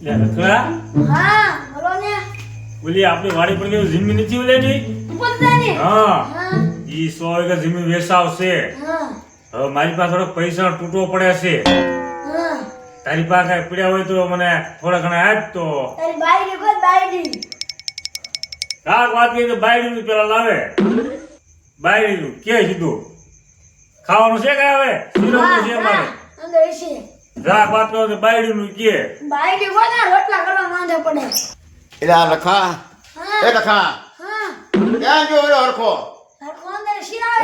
લે રખડા? હા બોલો ને. ઓલી આપણી વાડી પર કેવું જમીન નથી ઓલેની પોતાની હા. ઈ સો વીઘા જમીન વેચાવશે. હા. હવે મારી પાસે થોડો પૈસા તૂટવો પડે છે. હા. તારી પાસે પડ્યા હોય તો મને થોડા ઘણા આપ તો. તારી બાયડી કોઈ બાયડી કાક વાત કરી તો બાયડીનું પેલા લાવે. બાયડીનું કે સીધું? ખાવાનું છે કઈ હવે? છે મારે. અંદર છે રાખ વાત તો બાયડી નું કે. બાયડી કોઈ ના રોટલા કરવા માંડે પડે. એટલે આ લખા? હા. એ લખા? હા. ક્યાં જો ઓલો હરખો? હરખો અંદર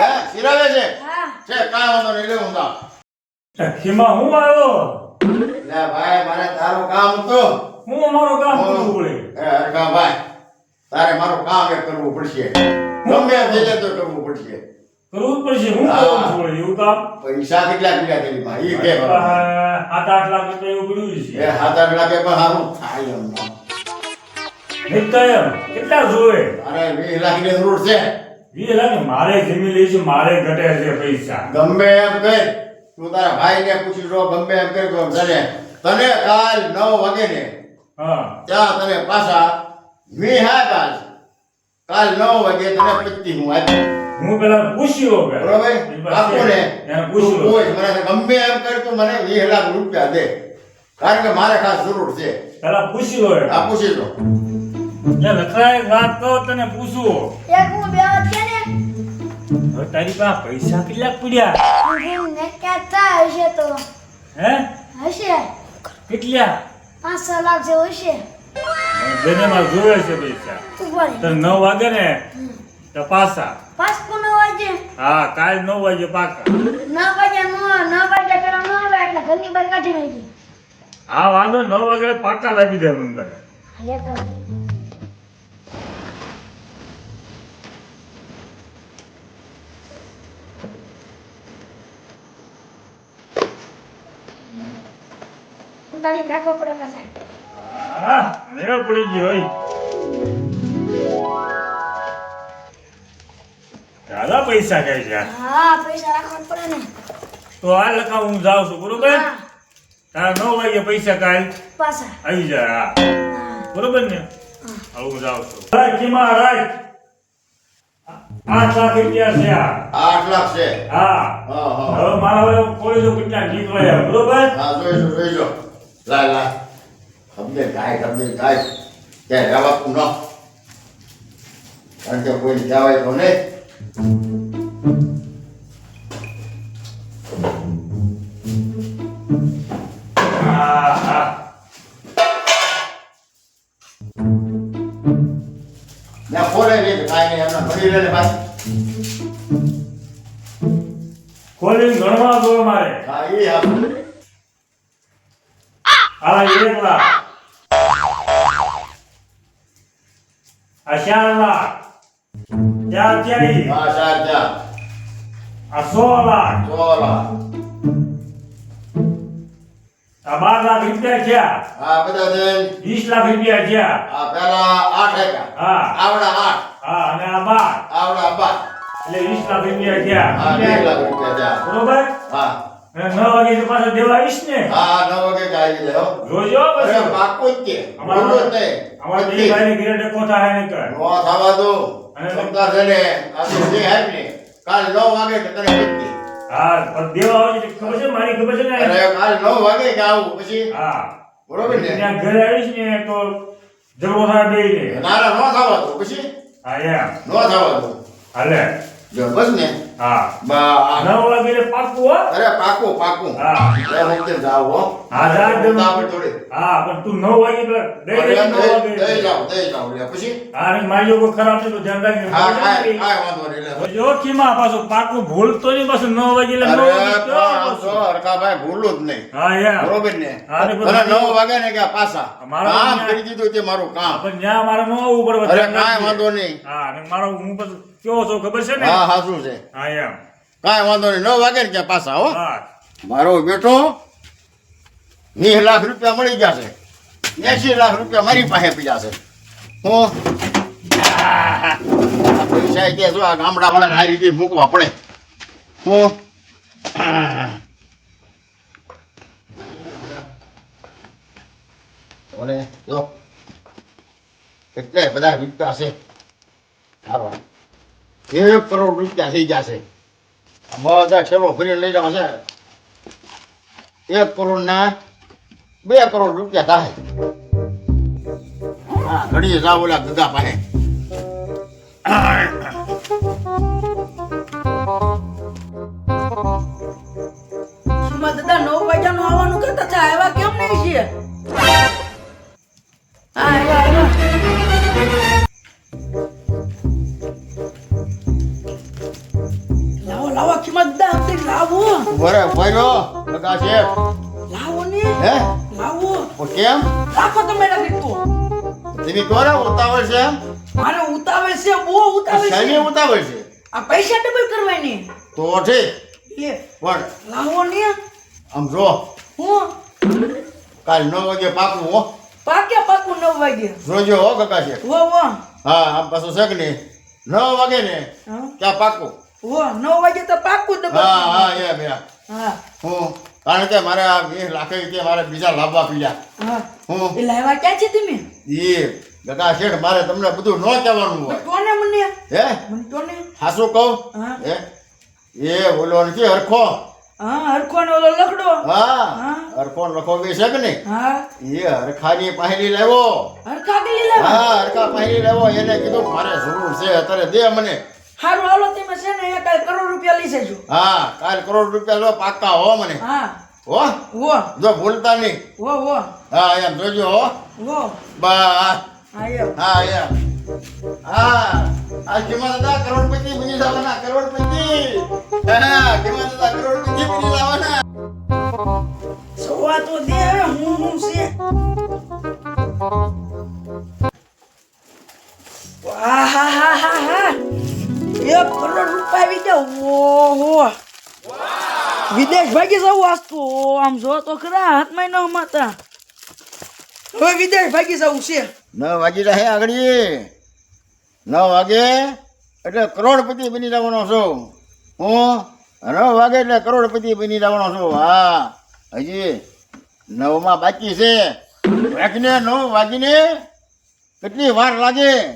હે શિરાવે છે? હા. છે કાય વાંધો નહીં લેવું તા ખીમા હું આવ્યો? લે ભાઈ મારે તારું કામ તો હું મારું કામ કરવું પડે. એ હરખા ભાઈ તારે મારું કામ એ કરવું પડશે. ગમે તે તો કરવું પડશે. કરવું પડશે. હું. કરવું પડે એવું કામ પૈસા કેટલા પીડા તેની ભાઈ? કે સાત આઠ લાખ રૂપિયા એવું પડ્યું એ છે હાથ આઠ એ પણ સારું થાય એમ. નિત્યમ કેટલા જોવે અરે વીસ લાખની જરૂર છે. વીસ લાખ મારે જમી લઈશું મારે ઘટે છે પૈસા. ગમે એમ કર. તું તારા ભાઈને પૂછી લો ગમે એમ કર તો તને તને કાલ નવ વાગે ને હા. ત્યાં તને પાછા વી હા કાલ કાલ નવ વાગે તને પત્તી હું આપી હું પેલા પૂછ્યો બરોબર? આપો ને એને તું કોઈ મને ગમે એમ કર તું મને વીસ લાખ રૂપિયા દે. કારણ કે મારે ખાસ જરૂર છે. પેલા પૂછ્યો આ પૂછી એટલે લખરાય વાત કહો તને પૂછું. એક હું બે વાત છે ને. હવે તારી પાસે પૈસા કેટલા પડ્યા? હું ને કેતા હશે તો? હે? હશે? કેટલા? પાંચ છ લાખ જેવું હશે. જેને જોવે છે પૈસા તો નવ વાગે ને તો પાસા પાસકો નવ વાગે? હા કાલ નવ વાગે પાકા નવ વાગે નો ન વાગે પેલા નવ આવે એટલે ઘરની બહાર કાઢી નાખી હા વાંધો નવ વાગે પાકા લાગી જાય મને તારે. લે તો. તારી નાખો પડે પાછા. હા મેળ પડી ગયો હોય. દાદા પૈસા કઈ છે. હા પૈસા રાખવા પડે ને. તો આ લખા હું જાઉં છું બરોબર? તારા નવ વાગે પૈસા કાલ પાછા. આવી જાય હા. હા. બરોબર ને? હું. જાઉં છું. કિમા રાખ. આઠ લાખ રૂપિયા છે આ. આઠ લાખ છે? હા. હવે મારા હવે કોઈ જો કેટલા નીકળ્યા બરોબર? હા જોઈશું જોઈજો લાય લાય. શબ્દે ગાય શબ્દે ગાય ત્યાં રહેવાતું ન. કારણ કે કોઈ કહેવાય તો નહીં. કાંઈ ખોલીને ગણવા દો મારે હા એ હા હા આ સો લાખ સો લાખ આ બાર લાખ રૂપિયા થયા હા બધા થઈને વીસ લાખ રૂપિયા થયા આ પેલા આઠ આપ્યા હા આવડા આઠ હા અને આ બાર આવડા બાર એટલે વીસ લાખ રૂપિયા હા બે લાખ રૂપિયા થયા બરોબર? હા અને નવ વાગે તો પાછો દેવા આવીશ ને. હા નવ વાગે આવી દે હો. જોજો પછી. પાકું જ છે અમારા- બોલો અમારા બધી. દિલીપભાઈને ઘરે ડકો થાય ને કર નો થવા દો. અને- સમતા છે ને આ તો જે હે ને કાલ નવ વાગે કે તને હા પણ દેવા આવે ખબર છે મારી ખબર છે ને? અરે કાલ વાગે કે આવું પછી. હા. બરોબર ને? ત્યાં ઘરે આવીશ ને તો ઝઘડો થાય બે ને નો થવા દો પછી. હા એમ. નો થવા દો. હાલે. જો બસ ને. હા. બા નવ વાગે એટલે પાક્કું હો? અરે પાકું પાકું. હા. લે હું. જાવ હો હા, જા, જા. થોડી. હા પણ તું નવ વાગે પેલા દે નવ વાગે. દઈ જાવ દઈ જાવ લે પછી? હા અને મારી લોકો ખરાબ છે તો ધ્યાન હા કાંઈ વાંધો નહીં લે. જો પાછો પાકું ભૂલતો નહીં પાછું નવ વાગે લે નવ વાગે આમ પાછું? જો હરખાભાઈ ભૂલું જ નહીં. હા યાર બરોબર ને? ને નવ વાગે ને કે પાછા. મારા કામ કરી દીધું તે મારું કામ. પણ જ્યાં મારે ન આવવું પડે અરે કાંઈ વાંધો નહીં. હા અને મારો હું પછી કેવો છો ખબર છે ને? હા હાચું છે. હા એમ. કાંઈ વાંધો નહીં નવ વાગે ને કે પાછા હો. મારો બેટો વીસ લાખ રૂપિયા મળી જશે એસી લાખ રૂપિયા મારી પાસે પી છે. હું. પૈસા કે જો આ ગામડા વાળા આ રીતે મૂકવા પડે. હું. ઓલે જો. કેટલાય બધા વિકતા છે. હારો. એક કરોડ રૂપિયા થઈ જશે. બધા છેલ્લો ફરી લઈ છે. એક કરોડ બે કરોડ રૂપિયા થાય. ઘડીએ જાવ ઓલા ગગા પાસે તમે કહો ને ઉતાવળ છે? મારે ઉતાવળ છે બહુ ઉતાવળ શેની છે. ઉતાવળ છે? આ પૈસા ડબલ કરવાની. તો ઠીક લે પણ લાવો ને. આમ જો. હું? કાલ નવ વાગે પાકું હો. પાક્યા પાકું નવ વાગે. જોજો હો કાકા છે. હો હો. હા આમ પાછું છે કે નહીં? નવ વાગે ને ક્યાં પાકું? હો નવ વાગે તો પાકું ડબલ હા હા યા બે હા. હું? કારણ કે મારે આ વીસ લાખ કે મારે બીજા લાવવા પીડ્યા. હું. એ લાવવા ક્યાં છે તમે? એ ગગા શેઠ મારે તમને બધું ન કહેવાનું હોય. કોને મને. હે? મને કોને હાસું કહું? હે. એ બોલો નથી હરખો? હા હરખો ને ઓલો લખડો. હા. હરખો લખો બી છે કે નહીં? હા. એ હરખાની પહેલી લેવો. હરખા ગલી લાવ્યા હા હરખા પહેલી લેવો. એને કીધું મારે જરૂર છે. અત્યારે દે મને. હારું હાલો તમે છે ને એક કરોડ રૂપિયા લઈ જજો હા કાલ કરોડ રૂપિયા લો પાક્કા હો મને. હા. હો? વો જો ભૂલતા નહીં. વો વો હા એમ જોજો હો. વો બા હા એમ હા એમ હા. આ કિંમત હતા કરોડપતિ બની જવાના કરોડપતિ. હા કિંમત હતા કરોડપતિ બની જવાના સવા તો દે હવે હું હું છે. આહાહાહાહા. એક કરોડ રૂપિયા વિદ્યા ઓહો. વિદેશ ભાગી જવું તો. આમ જો તો ખરા હાથમાં ન માતા હવે વિદેશ ભાગી જવું છે. નવ વાગી રહે આગળ. નવ વાગે એટલે કરોડપતિ બની જવાનો છું. હું? નવ વાગે એટલે કરોડપતિ બની જવાનો છું. હા. હજી નવમાં બાકી છે. વાગીને નવ વાગીને કેટલી વાર લાગે?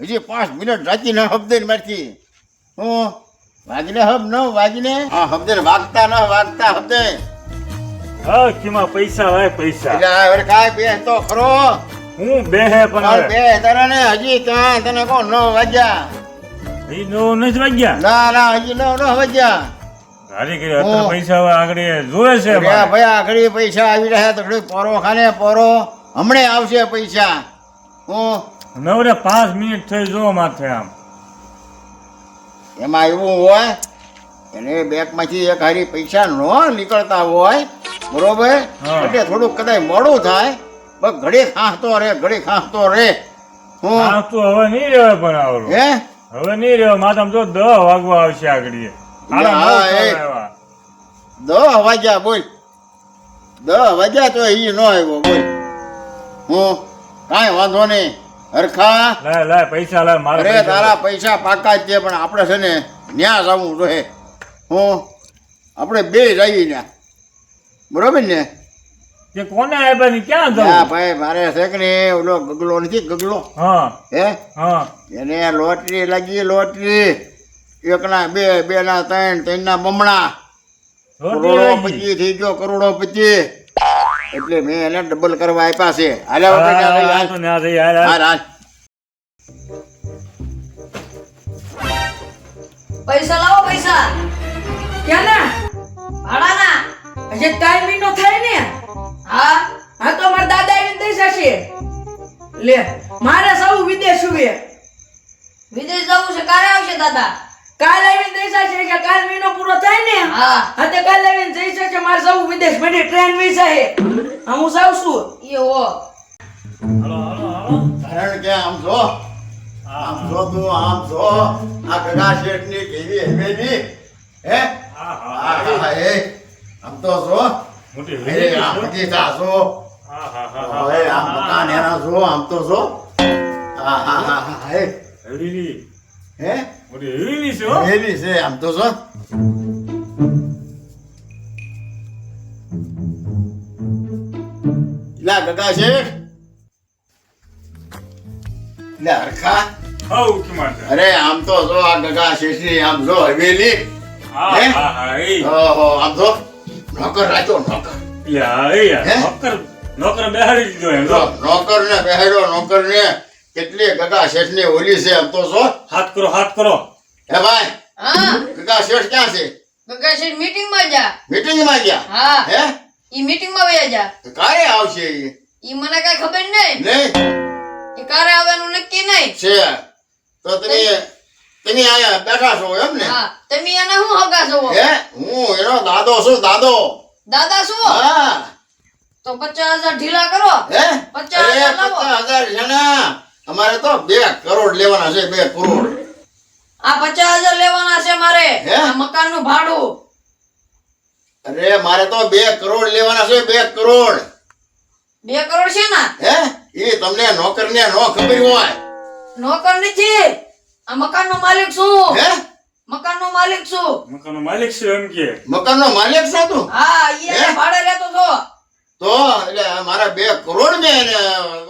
હજી પાંચ મિનિટ રાતી ન હબદે મારથી. હું? વાગીને હબ ન વાગને? હા હબદે વાગતા ન વાગતા હબદે હા કીમાં પૈસા હોય પૈસા. એટલે આ હવે કાય બે તો ખરો. હું બે હે પણ બે તારા ને હજી ત્યાં તને કહો ન વાગ્યા. એ નો નથી વાગ્યા? ના ના હજી ન ન વાગ્યા. હારી કરી અત્યારે પૈસા હવે આગળ જોવે છે ભાઈ ભાઈ આગળ પૈસા આવી રહ્યા તો ઘડી પોરો ખાને પોરો. હમણે આવશે પૈસા. હું? નવ ને પાંચ મિનિટ થઈ જો માથે આમ. એમાં એવું હોય એને બેંકમાંથી એક હારી પૈસા ન નીકળતા હોય બરોબર? એટલે થોડુંક કદાચ મોડું થાય પણ ઘડી ખાંસતો રે ઘડી ખાંસતો રે. હું? તો હવે નહીં રહ્યો પણ આવડું હે? હવે નહીં રહ્યો. માથામાં જો દ વાગવા આવશે આગળ દ વાગ્યા બોલ. દ વાગ્યા તો એ ન આવ્યો બોલ. હું? કાંઈ વાંધો નહીં. હરખા? લે લે પૈસા લે મારે અરે તારા પૈસા પાકા જ છે પણ આપણે છે ને ન્યા જવું જોઈએ. હું? આપણે બે જઈએ ને બરોબર ને? કે કોને આવ્યા ને ક્યાં હા ભાઈ મારે છે કે ને ઓલો ગગલો નથી ગગલો? હા. હે? હા. એને લોટરી લાગી લોટરી. એકના બે બે ના ત્રણ ત્રણ ના બમણા. રોટી કરોડો લાગી. પચી થઈ ગયો કરોડો પચી એટલે મેં એને ડબલ કરવા આપ્યા છે. હાલે. પૈસા લાવો પૈસા. ક્યાં ના? ભાડાના. હજી ટાઈમ નો થાય ને. હા હા તો મારા દાદા આવીને દઈ જશે. લે મારે સૌ વિદેશ ઉભે વિદેશ જવું છે ક્યારે આવશે દાદા? કાલ આવીને જઈ જશે કે કાલ મહિનો પૂરો થાય ને હા. હા તે કાલ આવીને જઈ જશે મારે સૌ વિદેશ મને ટ્રેન વિસા છે. હા હું જાઉં છું. એ હો. હાલો, હાલો, હાલો. કારણ કે આમ જો? આમ જો તું આમ જો. આ ગગા શેઠની કેવી હવેલી? હે? હા, હા, હા, હા. હા, એ. આમ તો જો. મોટી હવેલી આ છે. તા જો હા, હા, હા, હા, આમ મકાન એના જો આમ તો જો. હા હા હા હા હે હે? હવેલી છે હો. હવેલી છે આમ તો જો લા ગગા શેઠ એટલે હરખા હઉ કિંમત અરે આમ તો જો આ ગગા શેષની આમ જો હવેલી હા હે? હા એ ઓહો આમ જો નોકર રાખ્યો નોકર યા એ નોકર નોકર બેહાડી દીધો એમ નોકર ને બેહાડ્યો નોકર ને કેટલી ગગા શેઠની ઓલી છે એમ તો છો? હાથ કરો હાથ કરો. હે ભાઈ? હા. ગગા શેઠ ક્યાં છે? ગગાશેઠ મીટિંગમાં જા મીટિંગમાં ગયા? હા. હે? ઈ મીટિંગમાં વયા જા કારે આવશે ઈ? ઈ મને કઈ ખબર નહીં નહીં એ કારે આવવાનું નક્કી નહીં છે. તો તમે તમે આયા બેઠા છો એમ ને? હા. તમે એને હું હગા છો? હે? હું એનો દાદો છું દાદો. દાદા શું? હા. તો પચાસ હજાર ઢીલા કરો. હે? પચાસ હજાર. પચાસ હજાર છે ને. અમારે તો બે કરોડ લેવાના છે બે કરોડ. આ પચાસ હજાર લેવાના છે મારે. મકાનનું ભાડું. અરે મારે તો બે કરોડ લેવાના છે બે કરોડ. બે કરોડ છે ને? હે? એ તમને નોકર ને નો ખબર હોય. નોકર નથી. આ મકાન નો માલિક છું. હે? મકાન નો માલિક છું. મકાનનો માલિક છે એમ કે. મકાન નો માલિક છો તું? હા એ હે? ભાડે લેતો છો તો એટલે મારા બે કરોડ મેં એને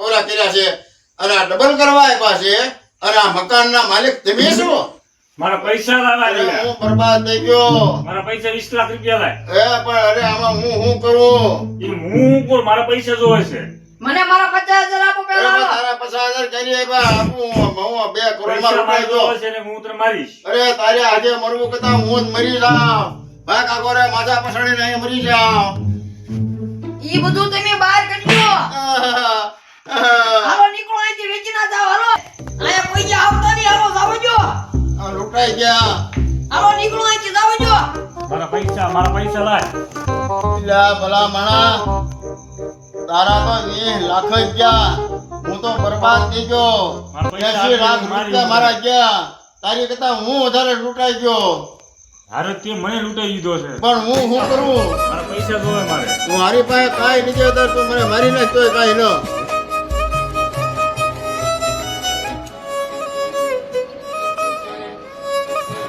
ઓલા કર્યા છે. અને આ ડબલ કરવા આપ્યા છે અને આ મકાન ના માલિક તમે છો? મારા પૈસા લાવા અરે હું બરબાદ થઈ ગયો. મારા પૈસા વીસ લાખ રૂપિયા લાય. એ પણ અરે આમાં હું હું કરું? હું કોણ મારા પૈસા જોવે છે. મને મારા પચાસ હજાર આપો પેલા. તારા પચાસ હજાર કરી આપ્યા. આપું હું બે કરોડમાં રૂપિયા જો. છે ને હું તને મારીશ. અરે તારે આજે મરવું કરતા હું જ મરી જાઉં. ભાઈ કાકો રે માથા પછાડીને અહીં મરી જાઉં. ઈ બધું તમે બહાર કાઢ્યો. હાલો નીકળો અહીંથી વેચી ના જાવ હાલો. અહીંયા કોઈ જે આવતો નહીં. હાલો જાવ જો. આ લૂંટાઈ ગયા. હાલો નીકળો અહીંથી જાવ જો. મારા પૈસા મારા પૈસા લાય. લા ભલા માણા તારા તો વીસ લાખ જ ગયા. હું તો બરબાદ થઈ ગયો. એસી લાખ રૂપિયા મારા ગયા. તારી કરતા હું વધારે લૂંટાઈ ગયો. હારે તે મને લૂંટાઈ દીધો છે. પણ હું શું કરું? મારા પૈસા જોવે મારે. મારી પાસે કાંઈ નથી અત્યારે તું મને મારી નાખ તોય કાંઈ ન.